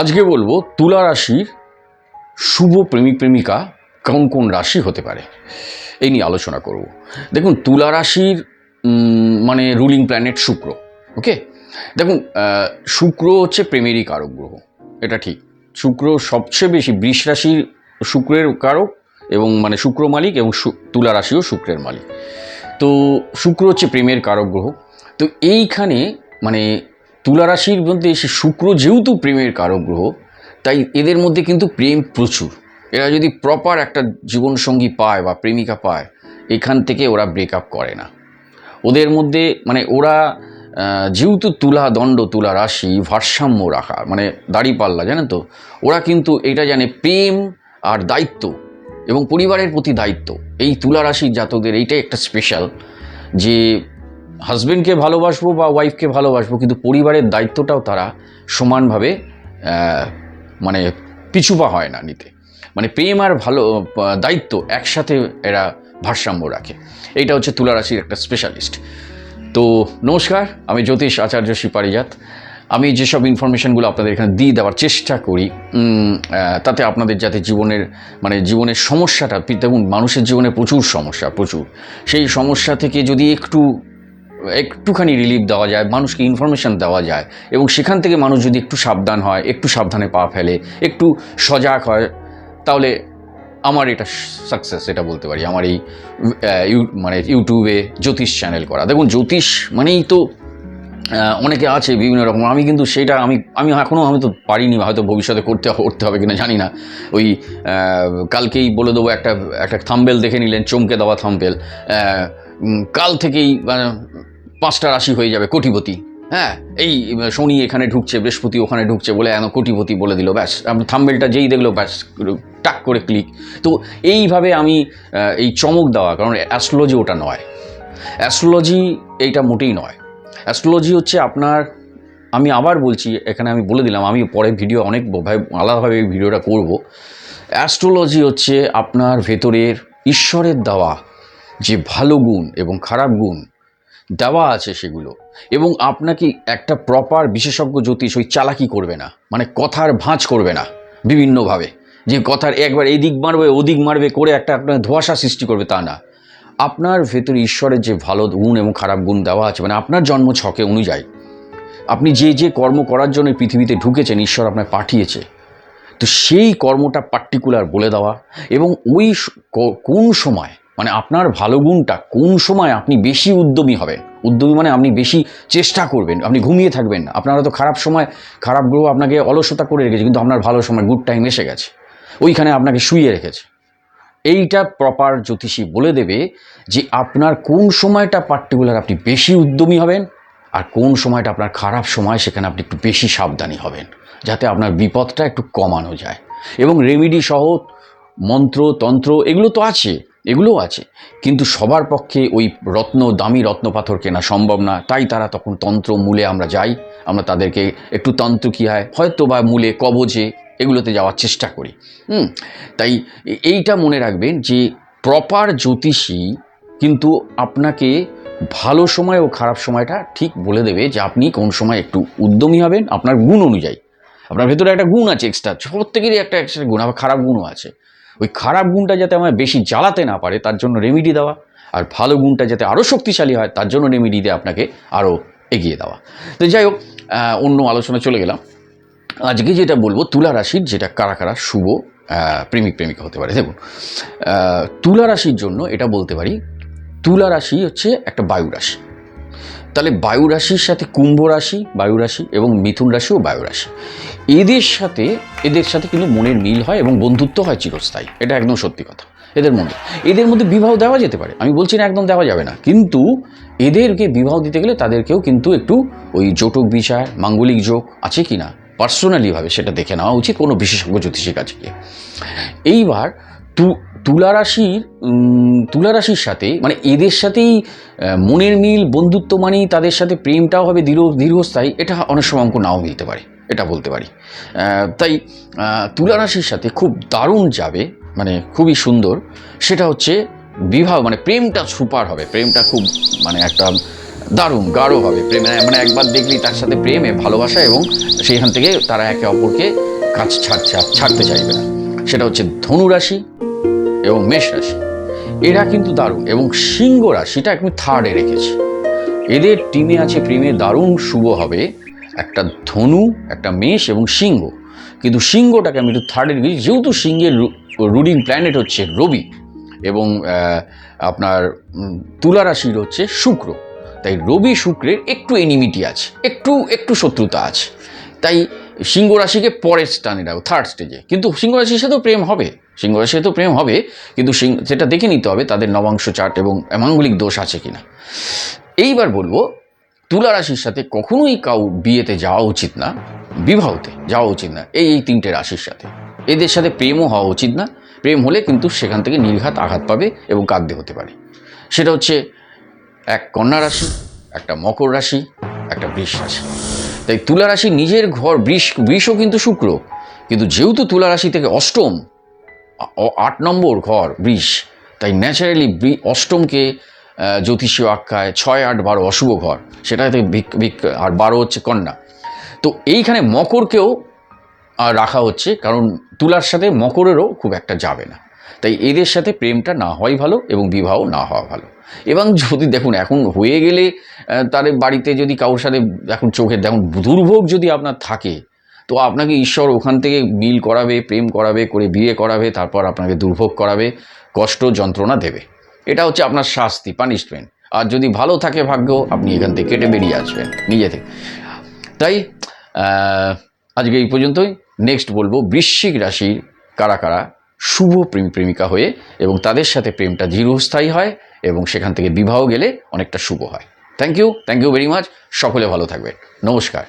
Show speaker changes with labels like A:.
A: আজকে বলব তুলা রাশির শুভ প্রেমিক প্রেমিকা কোন কোন রাশি হতে পারে। এই নিয়ে আলোচনা করব। দেখুন, তুলা রাশির মানে রুলিং প্ল্যানেট শুক্র ওকে দেখুন শুক্র হচ্ছে প্রেমেরই কারক গ্রহ, এটা ঠিক। শুক্র সবচেয়ে বেশি বৃষ রাশির শুক্রের কারক এবং মানে শুক্র মালিক এবং তুলা রাশিও শুক্রের মালিক। তো শুক্র হচ্ছে প্রেমের কারক গ্রহ। তো এইখানে মানে তুলা রাশির মধ্যে এসে শুক্র যেহেতু প্রেমের কারক গ্রহ তাই এদের মধ্যে কিন্তু প্রেম প্রচুর। এরা যদি প্রপার একটা জীবনসঙ্গী পায় বা প্রেমিকা পায়, এখান থেকে ওরা ব্রেকআপ করে না। ওদের মধ্যে মানে ওরা যেহেতু তুলা দণ্ড, তুলা রাশি, ভারসাম্য রাখা মানে দাড়িপাল্লা, জানেন তো? ওরা কিন্তু এটা জানে প্রেম আর দায়িত্ব এবং পরিবারের প্রতি দায়িত্ব। এই তুলা রাশির জাতকদের এইটাই একটা স্পেশাল যে হাজবেন্ডকে ভালোবাসবো বা ওয়াইফকে ভালোবাসবো, কিন্তু পরিবারের দায়িত্বটাও তারা সমানভাবে মানে পিছুপা হয় না নিতে। মানে প্রেম আর ভালো দায়িত্ব একসাথে এরা ভারসাম্য রাখে। এইটা হচ্ছে তুলা রাশির একটা স্পেশালিস্ট তো নমস্কার, আমি জ্যোতিষ আচার্য শিপারিজাত। আমি যেসব ইনফরমেশনগুলো আপনাদের এখানে দিয়ে দেওয়ার চেষ্টা করি তাতে আপনাদের যাতে জীবনের মানে জীবনের সমস্যাটা, দেখুন, মানুষের জীবনে প্রচুর সমস্যা, প্রচুর। সেই সমস্যা থেকে যদি একটু একটুখানি রিলিফ দেওয়া যায়, মানুষকে ইনফরমেশন দেওয়া যায় এবং সেখান থেকে মানুষ যদি একটু সাবধান হয়, একটু সাবধানে পা ফেলে, একটু সজাগ হয়, তাহলে আমার এটা সাকসেস এটা বলতে পারি। আমার এই মানে ইউটিউবে জ্যোতিষ চ্যানেল করা। দেখুন, জ্যোতিষ মানেই তো অনেকে আছে বিভিন্ন রকম। আমি কিন্তু সেটা, আমি আমি এখনও আমি তো পারিনি, হয়তো ভবিষ্যতে করতে করতে হবে কিনা জানি না। ওই কালকেই বলে দেবো একটা একটা থাম্বেল দেখে নিলেন, চমকে দেওয়া থাম্বেল কাল থেকেই আহ, পাঁচটা রাশি হয়ে যাবে কোটিপতি। হ্যাঁ এই শনি এখানে ঢুকছে বৃহস্পতি ওখানে ঢুকছে বলে এন কোটিপতি বলে দিল ব্যাস থাম্বেলটা যেই দেখল ব্যাস টাক করে ক্লিক। তো এইভাবে আমি এই চমক দেওয়া কারণ অ্যাস্ট্রোলজি ওটা নয়। অ্যাস্ট্রোলজি এইটা মোটেই নয়। অ্যাস্ট্রোলজি হচ্ছে আপনার আমি আবার বলছি এখানে আমি বলে দিলাম আমি পরে ভিডিও অনেক আলাদাভাবে ভিডিওটা করব। অ্যাস্ট্রোলজি হচ্ছে আপনার ভেতরের ঈশ্বরের দেওয়া যে ভালো গুণ এবং খারাপ গুণ দেওয়া আছে সেগুলো। এবং আপনাকে একটা প্রপার বিশেষজ্ঞ জ্যোতিষ ওই চালাকি করবে না মানে কথার ভাঁজ করবে না বিভিন্নভাবে। যে কথার একবার এই দিক মারবে, ওদিক মারবে করে একটা আপনার ধোঁয়াশা সৃষ্টি করবে তা না। আপনার ভেতরে ঈশ্বরের যে ভালো গুণ এবং খারাপ গুণ দেওয়া আছে মানে আপনার জন্ম ছকে অনুযায়ী। আপনি যে যে কর্ম করার জন্য পৃথিবীতে ঢুকেছেন, ঈশ্বর আপনার পাঠিয়েছে। তো সেই কর্মটা পার্টিকুলার বলে দেওয়া এবং ওই কোন সময় মানে আপনার ভালো গুণটা কোন সময় আপনি বেশি উদ্যমী হবেন? উদ্যমী মানে আপনি বেশি চেষ্টা করবেন, আপনি ঘুমিয়ে থাকবেন না। আপনারা তো খারাপ সময়, খারাপ গ্রহ আপনাকে অলসতা করে রেখেছে, কিন্তু আপনার ভালো সময় গুড টাইম এসে গেছে। ওইখানে আপনাকে শুইয়ে রেখেছে। এইটা প্রপার জ্যোতিষী বলে দেবে যে আপনার কোন সময়টা পার্টিকুলার আপনি বেশি উদ্যমী হবেন আর কোন সময়টা আপনার খারাপ সময় সেখানে আপনি একটু বেশি সাবধানী হবেন, যাতে আপনার বিপদটা একটু কমানো যায়। এবং রেমিডি সহ মন্ত্র, তন্ত্র এগুলো তো আছে। এগুলোও আছে। কিন্তু সবার পক্ষে ওই রত্ন, দামি রত্ন পাথর কেনা সম্ভব না। তাই তারা তখন তন্ত্র মূলে আমরা যাই, আমরা তাদেরকে একটু তন্ত্র কী হয় হয়তো বা মূলে কবজে এগুলোতে যাওয়ার চেষ্টা করি। হুম, তাই এইটা মনে রাখবেন যে প্রপার জ্যোতিষী কিন্তু আপনাকে ভালো সময় ও খারাপ সময়টা ঠিক বলে দেবে যে আপনি কোন সময় একটু উদ্যমী হবেন, আপনার গুণ অনুযায়ী। আপনার ভেতরে একটা গুণ আছে এক্সট্রা প্রত্যেকেরই একটা এক্সট্রা গুণ, আবার খারাপ গুণও আছে। ওই খারাপ গুণটা যাতে আমার বেশি জ্বালাতে না পারে, তার জন্য রেমিডি দেওয়া। আর ভালো গুণটা যাতে আরও শক্তিশালী হয়, তার জন্য রেমিডি দিয়ে আপনাকে আরও এগিয়ে দেওয়া। তো যাই হোক অন্য আলোচনা চলে গেলাম। আজকে যেটা বলব, তুলা রাশির যেটা কারা কারা শুভ প্রেমিক, প্রেমিকা হতে পারে। দেখুন তুলা রাশির জন্য এটা বলতে পারি, তুলা রাশি হচ্ছে একটা বায়ু রাশি। তাহলে বায়ু রাশির সাথে কুম্ভ রাশি, বায়ু রাশি এবং মিথুন রাশিও বায়ু রাশি। এদের সাথে এদের সাথে কিন্তু মনের মিল হয় এবং বন্ধুত্ব হয় চিরস্থায়ী। এটা একদম সত্যি কথা। এদের মধ্যে। এদের মধ্যে বিবাহ দেওয়া যেতে পারে। আমি বলছি না একদম দেওয়া যাবে না। কিন্তু এদেরকে বিবাহ দিতে গেলে তাদেরকেও কিন্তু একটু ওই জোটক বিচার, মাঙ্গলিক যোগ আছে কি না পার্সোনালিভাবে সেটা দেখে নেওয়া উচিত। কোনো বিশেষজ্ঞ জ্যোতিষীর কাছে গিয়ে। এইবার তু তুলা রাশির উম, তুলা রাশির সাথে মানে এদের সাথেই মনের মিল বন্ধুত্ব মানেই তাদের সাথে প্রেমটাও হবে দীর্ঘ দীর্ঘস্থায়ী এটা অনেক সময় অঙ্ক নাও মিলতে পারে এটা বলতে পারি। তাই আহ, তুলা রাশির সাথে খুব দারুণ যাবে মানে খুবই সুন্দর সেটা হচ্ছে বিবাহ মানে প্রেমটা সুপার হবে প্রেমটা খুব মানে একটা দারুণ গাঢ় হবে প্রেম মানে একবার দেখলেই তার সাথে প্রেমে ভালোবাসা এবং সেইখান থেকে তারা একে অপরকে কাজ ছাড়ছে ছাড়তে চাইবে না। সেটা হচ্ছে ধনু রাশি এবং মেষ রাশি। এরা কিন্তু দারুণ এবং সিংহ রাশিটা আমি থার্ডে রেখেছি। এদের টিমে আছে প্রেমে দারুণ শুভ হবে। একটা ধনু, একটা মেষ এবং সিংহ। কিন্তু সিংহটাকে আমি একটু থার্ডে রেখেছি যেহেতু সিংহের রুলিং প্ল্যানেট হচ্ছে রবি এবং আপনার তুলা রাশির হচ্ছে শুক্র। তাই রবি শুক্রের একটু এনিমিটি আছে, একটু একটু শত্রুতা আছে। তাই সিংহ রাশিকে পরের স্থানে রাখো থার্ড স্টেজে কিন্তু সিংহ রাশির সাথেও প্রেম হবে। সিংহ রাশির তো প্রেম হবে, কিন্তু সিংহ সেটা দেখে নিতে হবে তাদের নবাংশ চার্ট এবং মাঙ্গলিক দোষ আছে কিনা। এইবার বলব, তুলা রাশির সাথে কখনোই কাউ বিয়েতে যাওয়া উচিত না, বিবাহতে যাওয়া উচিত না, এই এই তিনটে রাশির সাথে। এদের সাথে প্রেমও হওয়া উচিত না, প্রেম হলে কিন্তু সেখান থেকে নির্ঘাত আঘাত পাবে এবং কাঁদতে হতে পারে। সেটা হচ্ছে এক কন্যা রাশি, একটা মকর রাশি, একটা বৃষ রাশি। তাই তুলা রাশি নিজের ঘর বৃষ, বৃষও কিন্তু শুক্র, কিন্তু যেহেতু তুলা রাশি থেকে অষ্টম আট নম্বর ঘর, বৃষ। তাই ন্যাচারালি অষ্টমকে জ্যোতিষীয় আখ্যায় ছয়, আট, বারো অশুভ ঘর। ভিক আর বারো হচ্ছে কন্যা। তো এইখানে মকরকেও রাখা হচ্ছে, কারণ তুলার সাথে মকরেরও খুব একটা যাবে না। তাই এদের সাথে প্রেমটা না হওয়াই ভালো এবং বিবাহ না হওয়া ভালো। এবং যদি দেখুন, এখন হয়ে গেলে তার বাড়িতে যদি কারোর সাথে, এখন চোখের, দেখুন, দুর্ভোগ যদি আপনার থাকে তো আপনাকে ঈশ্বর ওখান থেকে মিল করাবে, প্রেম করাবে, করে বিয়ে করাবে, তারপর আপনাকে দুর্ভোগ করাবে, কষ্ট, যন্ত্রণা দেবে। এটা হচ্ছে আপনার শাস্তি পানিশমেন্ট আর যদি ভালো থাকে ভাগ্য, আপনি এখান থেকে কেটে বেরিয়ে আসবেন, নিজে থেকে। তাই আজকে এই পর্যন্তই। নেক্সট বলব, বৃশ্চিক রাশির কারা কারা শুভ প্রেম প্রেমিকা হয়ে এবং তাদের সাথে প্রেমটা দীর্ঘস্থায়ী হয় এবং সেখান থেকে বিবাহ গেলে অনেকটা শুভ হয়। Thank you thank you very much সকলে ভালো থাকবেন। নমস্কার।